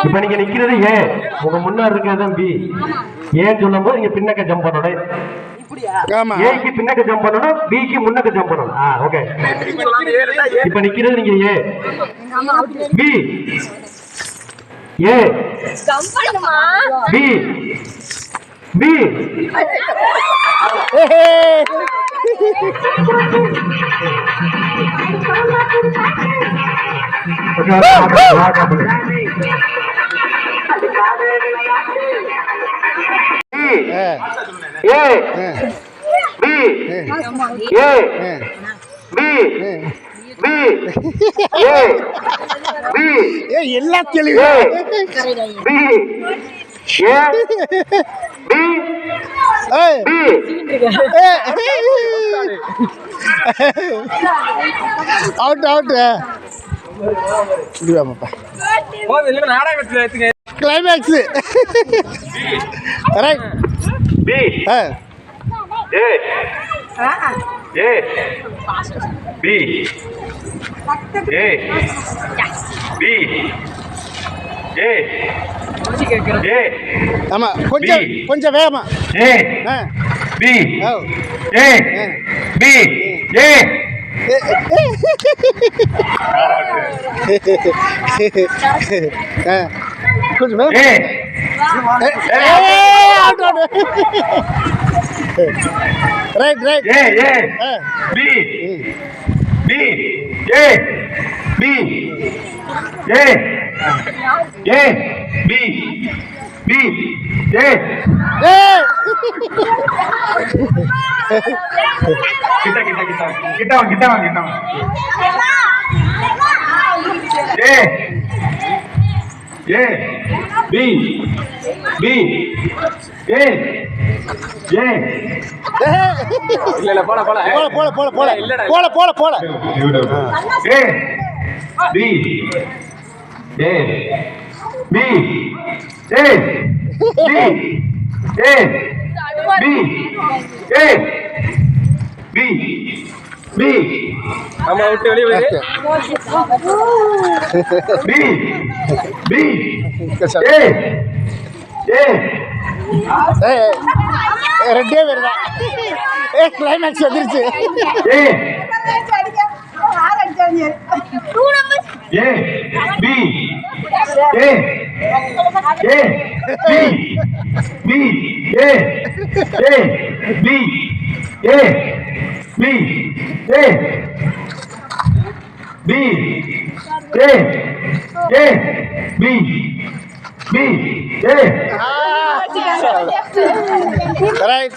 இப்ப நீங்க நிக்கிறது ஏ உங்க முன்னாடி இருக்கிறது பி ஏன்னு சொல்லும் போது நீங்க பின்னக்க ஜம்ப் பண்ணணும். ஆமா. ஏக்கு பின்னக்க ஜம்ப் பண்ணணும் பிக்கு முன்னக்க ஜம்ப் பண்ணணும். ஆ ஓகே இப்ப நிக்கிறது நீங்க A B A B B A B A B B A B தெளிவு B A B B out out climax right B ah. A A B A B A A ஆமா கொஞ்சம். கொஞ்சம் வேகமா. A B. O A B. A. कुछ में right right A A B B A B A A B B A A kita kita kita kita kita kita kita A. A. B. B. A. A. இல்ல இல்ல போல போல போல போல போல போல போல போல A. B. A. B. A. B. A. B. A. B. B. நம்ம விட்டு வெளியே போயிரு பி. பி. ஏ. ஏ. பேர் தான். ஏ கிளைமேக்ஸ் வந்துருச்சு. A. A. B. A. A. B. B. A. A. B. A. B A B A A B B A right